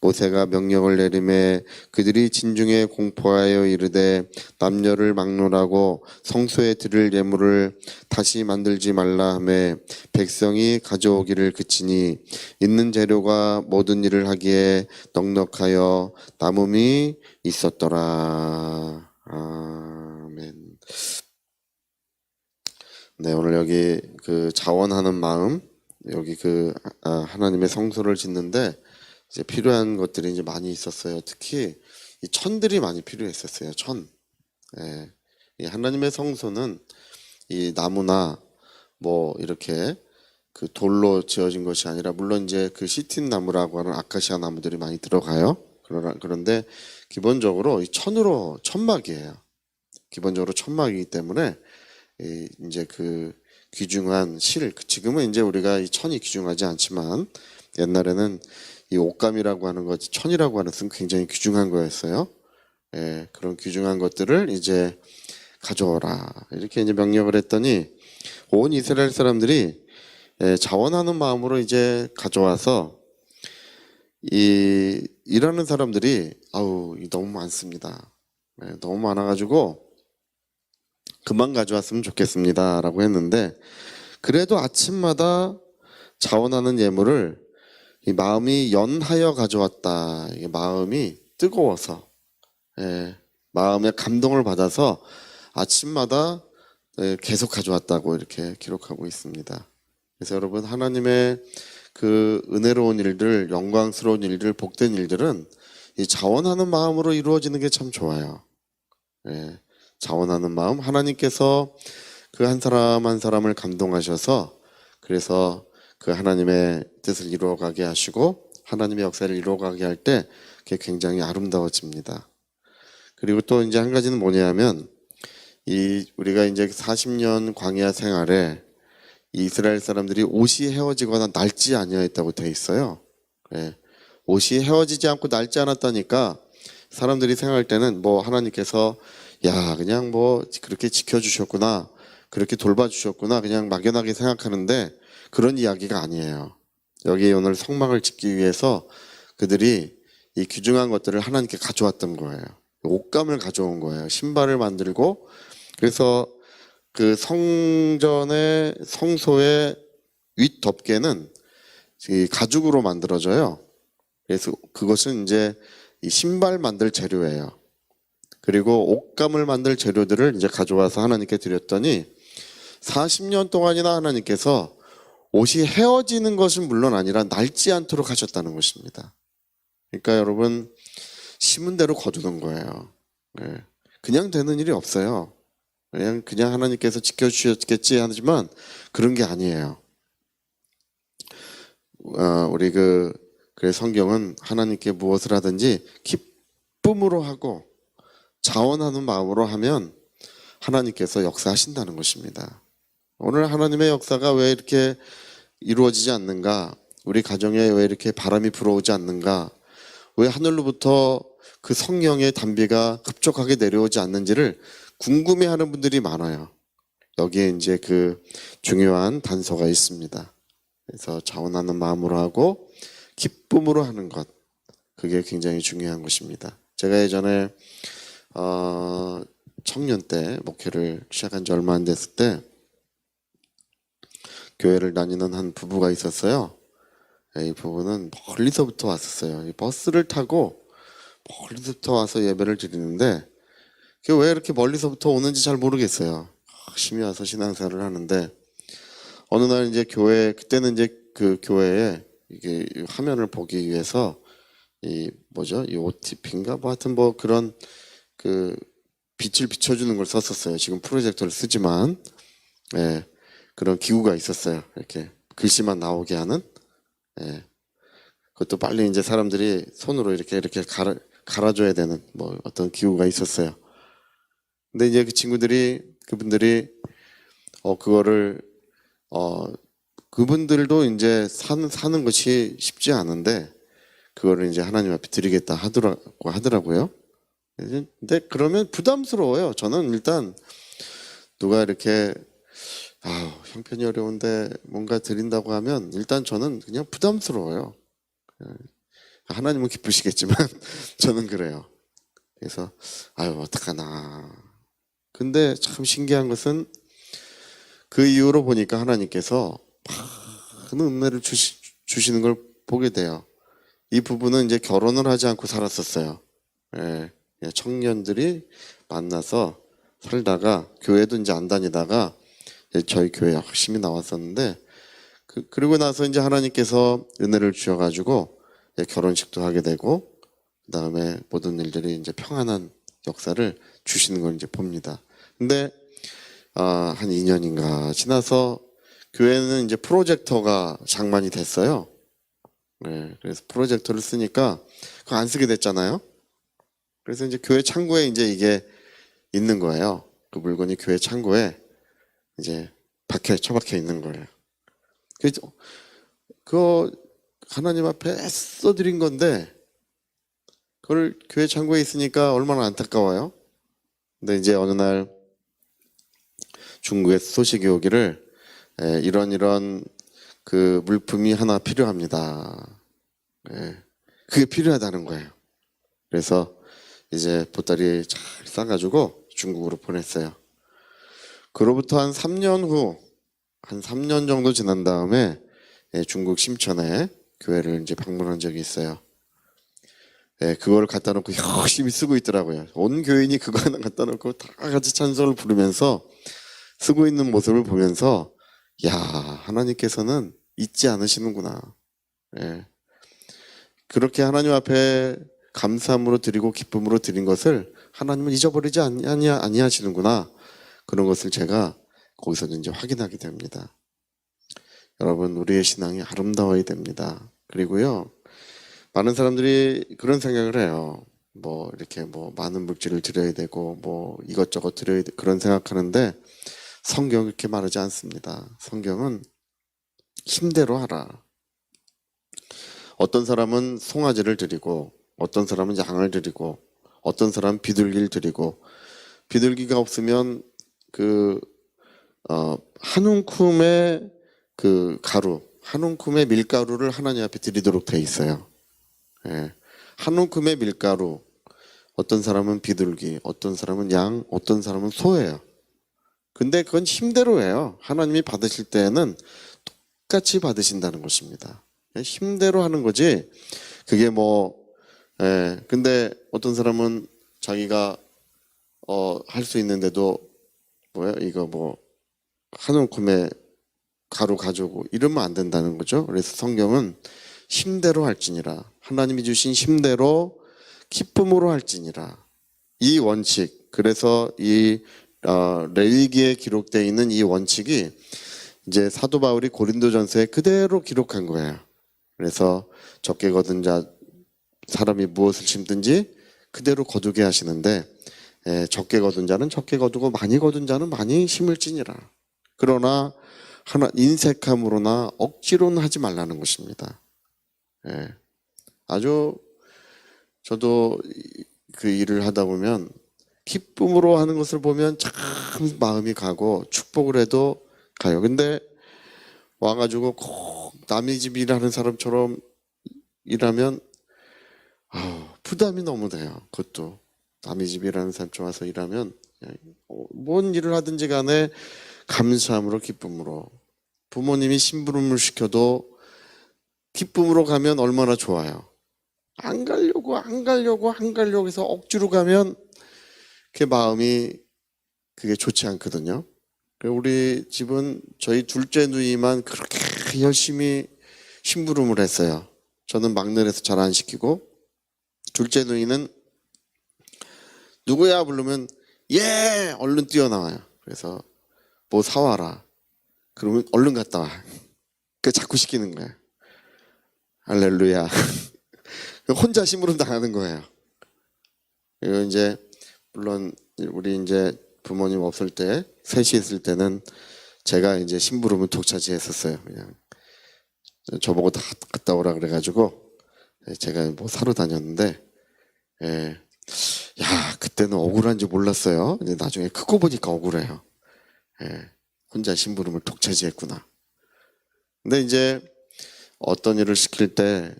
모세가 명령을 내림에 그들이 진중에 공포하여 이르되 남녀를 막론하고 성소에 드릴 예물을 다시 만들지 말라 하매 백성이 가져오기를 그치니 있는 재료가 모든 일을 하기에 넉넉하여 남음이 있었더라. 아멘. 네, 오늘 여기 그 자원하는 마음, 여기 그 아, 하나님의 성소를 짓는데 이제 필요한 것들이 이제 많이 있었어요. 특히 이 천들이 많이 필요했었어요. 천. 예. 이 하나님의 성소는 이 나무나 뭐 이렇게 그 돌로 지어진 것이 아니라 물론 이제 그 시틴 나무라고 하는 아카시아 나무들이 많이 들어가요. 그러나 그런데 기본적으로 이 천으로 천막이에요. 기본적으로 천막이기 때문에 이 이제 그 귀중한 실그 지금은 이제 우리가 이 천이 귀중하지 않지만 옛날에는 이 옷감이라고 하는 것 천이라고 하는 것은 굉장히 귀중한 거였어요. 예, 그런 귀중한 것들을 이제 가져오라 이렇게 이제 명령을 했더니 온 이스라엘 사람들이 예, 자원하는 마음으로 이제 가져와서 이 일하는 사람들이 아우 이 너무 많습니다. 예, 너무 많아가지고 그만 가져왔으면 좋겠습니다라고 했는데 그래도 아침마다 자원하는 예물을 이 마음이 연하여 가져왔다. 이게 마음이 뜨거워서 예, 마음의 감동을 받아서 아침마다 예, 계속 가져왔다고 이렇게 기록하고 있습니다. 그래서 여러분 하나님의 그 은혜로운 일들, 영광스러운 일들, 복된 일들은 이 자원하는 마음으로 이루어지는 게 참 좋아요. 예, 자원하는 마음 하나님께서 그 한 사람 한 사람을 감동하셔서 그래서 그 하나님의 뜻을 이루어가게 하시고 하나님의 역사를 이루어가게 할 때 그게 굉장히 아름다워집니다. 그리고 또 이제 한 가지는 뭐냐면 이 우리가 이제 40년 광야 생활에 이 이스라엘 사람들이 옷이 헤어지거나 낡지 아니하였다고 돼 있어요. 예. 옷이 헤어지지 않고 낡지 않았다니까 사람들이 생각할 때는 뭐 하나님께서 야 그냥 뭐 그렇게 지켜주셨구나 그렇게 돌봐주셨구나 그냥 막연하게 생각하는데 그런 이야기가 아니에요. 여기 오늘 성막을 짓기 위해서 그들이 이 귀중한 것들을 하나님께 가져왔던 거예요. 옷감을 가져온 거예요. 신발을 만들고 그래서 그 성전의 성소의 윗 덮개는 이 가죽으로 만들어져요. 그래서 그것은 이제 이 신발 만들 재료예요. 그리고 옷감을 만들 재료들을 이제 가져와서 하나님께 드렸더니 40년 동안이나 하나님께서 옷이 헤어지는 것은 물론 아니라 낡지 않도록 하셨다는 것입니다. 그러니까 여러분 심은 대로 거두는 거예요. 예. 그냥 되는 일이 없어요. 그냥 그냥 하나님께서 지켜주셨겠지 하지만 그런 게 아니에요. 어, 우리 그 그래 성경은 하나님께 무엇을 하든지 기쁨으로 하고 자원하는 마음으로 하면 하나님께서 역사하신다는 것입니다. 오늘 하나님의 역사가 왜 이렇게 이루어지지 않는가? 우리 가정에 왜 이렇게 바람이 불어오지 않는가? 왜 하늘로부터 그 성령의 담비가 흡족하게 내려오지 않는지를 궁금해하는 분들이 많아요. 여기에 이제 그 중요한 단서가 있습니다. 그래서 자원하는 마음으로 하고 기쁨으로 하는 것 그게 굉장히 중요한 것입니다. 제가 예전에 어, 청년 때 목회를 시작한 지 얼마 안 됐을 때 교회를 다니는 한 부부가 있었어요. 예, 이 부부는 멀리서부터 왔었어요. 이 버스를 타고 멀리서부터 와서 예배를 드리는데 왜 이렇게 멀리서부터 오는지 잘 모르겠어요. 열심히 와서 신앙생활을 하는데 어느 날 이제 교회 그때는 이제 그 교회에 이게 화면을 보기 위해서 이 뭐죠 이 OTP인가 뭐 하여튼 뭐 그런 그 빛을 비춰주는 걸 썼었어요. 지금 프로젝터를 쓰지만 예, 그런 기구가 있었어요. 이렇게 글씨만 나오게 하는 예. 그것도 빨리 이제 사람들이 손으로 이렇게 이렇게 가르, 갈아줘야 되는 뭐 어떤 기후가 있었어요. 근데 이제 그 친구들이 그분들이 어 그거를 어 그분들도 이제 사는 사는 것이 쉽지 않은데 그거를 이제 하나님 앞에 드리겠다 하더라고 하더라고요. 근데 그러면 부담스러워요. 저는 일단 누가 이렇게 아 형편이 어려운데 뭔가 드린다고 하면 일단 저는 그냥 부담스러워요. 하나님은 기쁘시겠지만 저는 그래요. 그래서 아유 어떡하나. 근데 참 신기한 것은 그 이후로 보니까 하나님께서 많은 은혜를 주시, 주시는 걸 보게 돼요. 이 부부는 이제 결혼을 하지 않고 살았었어요. 예, 예, 청년들이 만나서 살다가 교회도 이제 안 다니다가 저희 교회에 확심이 나왔었는데 그, 그리고 나서 이제 하나님께서 은혜를 주셔가지고 이제 결혼식도 하게 되고 그 다음에 모든 일들이 이제 평안한 역사를 주시는 걸 이제 봅니다. 근데 아, 한 2년인가 지나서 교회는 이제 프로젝터가 장만이 됐어요. 네, 그래서 프로젝터를 쓰니까 그거 안 쓰게 됐잖아요. 그래서 이제 교회 창고에 이제 이게 있는 거예요. 그 물건이 교회 창고에 이제 박혀 처박혀 있는 거예요. 그래서 그거 하나님 앞에 애써 드린 건데 그걸 교회 창고에 있으니까 얼마나 안타까워요. 근데 이제 어느 날 중국에서 소식이 오기를 에, 이런 이런 그 물품이 하나 필요합니다. 예, 그게 필요하다는 거예요. 그래서 이제 보따리 잘 싸가지고 중국으로 보냈어요. 그로부터 한 3년 후, 한 3년 정도 지난 다음에 예, 중국 심천에 교회를 이제 방문한 적이 있어요. 예, 그걸 갖다 놓고 열심히 쓰고 있더라고요. 온 교인이 그거 하나 갖다 놓고 다 같이 찬송을 부르면서 쓰고 있는 모습을 보면서 야 하나님께서는 잊지 않으시는구나. 예. 그렇게 하나님 앞에 감사함으로 드리고 기쁨으로 드린 것을 하나님은 잊어버리지 아니, 아니, 아니하시는구나. 그런 것을 제가 거기서 이제 확인하게 됩니다. 여러분, 우리의 신앙이 아름다워야 됩니다. 그리고요, 많은 사람들이 그런 생각을 해요. 뭐, 이렇게 뭐, 많은 물질을 드려야 되고, 뭐, 이것저것 드려야 돼. 그런 생각하는데, 성경 그렇게 말하지 않습니다. 성경은 힘대로 하라. 어떤 사람은 송아지를 드리고, 어떤 사람은 양을 드리고, 어떤 사람은 비둘기를 드리고, 비둘기가 없으면 그, 어, 한 움큼의 그 가루, 한 움큼의 밀가루를 하나님 앞에 드리도록 돼 있어요. 예. 한 움큼의 밀가루, 어떤 사람은 비둘기, 어떤 사람은 양, 어떤 사람은 소예요. 근데 그건 힘대로 해요. 하나님이 받으실 때에는 똑같이 받으신다는 것입니다. 힘대로 하는 거지. 그게 뭐, 예. 근데 어떤 사람은 자기가 어, 할 수 있는데도 뭐야 이거 뭐 한 움큼의 가루 가지고 이러면 안 된다는 거죠. 그래서 성경은 힘대로 할지니라 하나님이 주신 힘대로 기쁨으로 할지니라 이 원칙 그래서 이 어, 레위기에 기록되어 있는 이 원칙이 이제 사도 바울이 고린도전서에 그대로 기록한 거예요. 그래서 적게 거둔 자 사람이 무엇을 심든지 그대로 거두게 하시는데 예, 적게 거둔 자는 적게 거두고 많이 거둔 자는 많이 심을지니라. 그러나 하나 인색함으로나 억지로는 하지 말라는 것입니다. 예, 아주 저도 이- 그 일을 하다 보면 기쁨으로 하는 것을 보면 참 마음이 가고 축복을 해도 가요. 근데 와가지고 꼭 남의 집 일하는 사람처럼 일하면 아 부담이 너무 돼요. 그것도 남의 집 일하는 사람처럼 와서 일하면 그냥 어, 뭔 일을 하든지 간에 감사함으로 기쁨으로 부모님이 심부름을 시켜도 기쁨으로 가면 얼마나 좋아요. 안 가려고 안 가려고 안 가려고 해서 억지로 가면 그 마음이 그게 좋지 않거든요. 그래서 우리 집은 저희 둘째 누이만 그렇게 열심히 심부름을 했어요. 저는 막내라서 잘 안 시키고 둘째 누이는 누구야 부르면 예 얼른 뛰어나와요. 그래서 뭐 사와라. 그러면 얼른 갔다 와. 그 자꾸 시키는 거예요. 할렐루야. 혼자 심부름 당하는 거예요. 그리고 이제 물론 우리 이제 부모님 없을 때 셋이 있을 때는 제가 이제 심부름을 독차지했었어요. 그냥 저보고 다 갔다 오라 그래가지고 제가 뭐 사러 다녔는데, 예, 야 그때는 억울한지 몰랐어요. 이제 나중에 크고 보니까 억울해요. 예, 혼자 심부름을 독차지했구나. 근데 이제 어떤 일을 시킬 때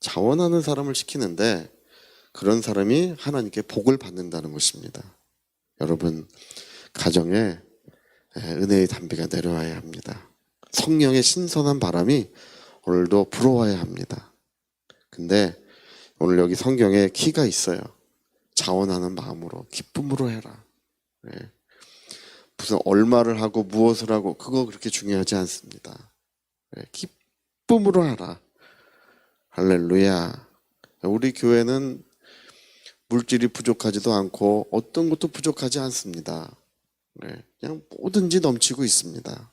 자원하는 사람을 시키는데 그런 사람이 하나님께 복을 받는다는 것입니다. 여러분 가정에 예, 은혜의 담비가 내려와야 합니다. 성령의 신선한 바람이 오늘도 불어와야 합니다. 근데 오늘 여기 성경에 키가 있어요. 자원하는 마음으로 기쁨으로 해라. 예. 무슨 얼마를 하고 무엇을 하고 그거 그렇게 중요하지 않습니다. 예, 기쁨으로 하라. 할렐루야. 우리 교회는 물질이 부족하지도 않고 어떤 것도 부족하지 않습니다. 네, 그냥 뭐든지 넘치고 있습니다.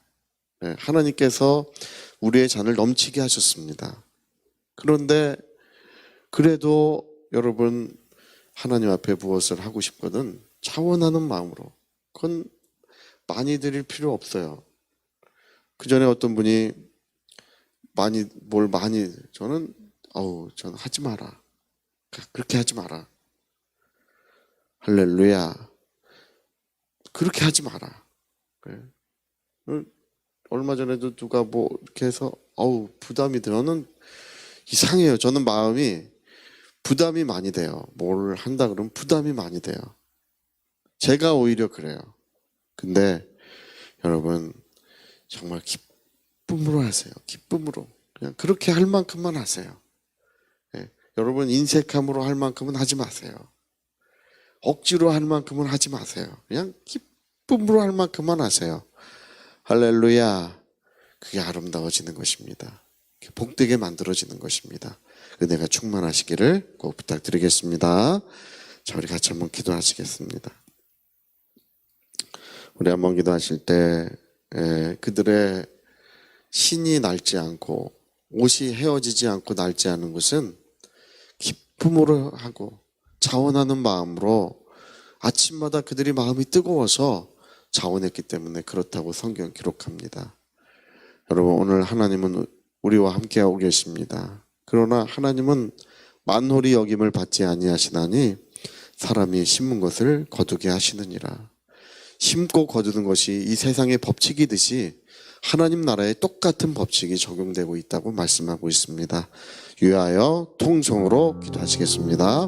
네, 하나님께서 우리의 잔을 넘치게 하셨습니다. 그런데 그래도 여러분 하나님 앞에 무엇을 하고 싶거든 차원하는 마음으로. 그건 많이 드릴 필요 없어요. 그 전에 어떤 분이 많이 뭘 많이 저는 어우 저는 하지 마라. 그렇게 하지 마라. 할렐루야. 그렇게 하지 마라. 어, 얼마 전에도 누가 뭐 이렇게 해서 어우 부담이 들어는 이상해요. 저는 마음이 부담이 많이 돼요. 뭘 한다 그러면 부담이 많이 돼요. 제가 오히려 그래요. 근데 여러분 정말 기쁨으로 하세요. 기쁨으로. 그냥 그렇게 할 만큼만 하세요. 예, 여러분 인색함으로 할 만큼은 하지 마세요. 억지로 할 만큼은 하지 마세요. 그냥 기쁨으로 할 만큼만 하세요. 할렐루야. 그게 아름다워지는 것입니다 복되게 만들어지는 것입니다. 은혜가 충만하시기를 꼭 부탁드리겠습니다. 자 우리 같이 한번 기도하시겠습니다. 우리 한번 기도하실 때 에, 그들의 신이 낡지 않고 옷이 헤어지지 않고 낡지 않은 것은 기쁨으로 하고 자원하는 마음으로 아침마다 그들이 마음이 뜨거워서 자원했기 때문에 그렇다고 성경 기록합니다. 여러분 오늘 하나님은 우리와 함께하고 계십니다. 그러나 하나님은 만홀이 여김을 받지 아니하시나니 사람이 심은 것을 거두게 하시느니라. 심고 거두는 것이 이 세상의 법칙이듯이 하나님 나라에 똑같은 법칙이 적용되고 있다고 말씀하고 있습니다. 유하여 통성으로 기도하시겠습니다.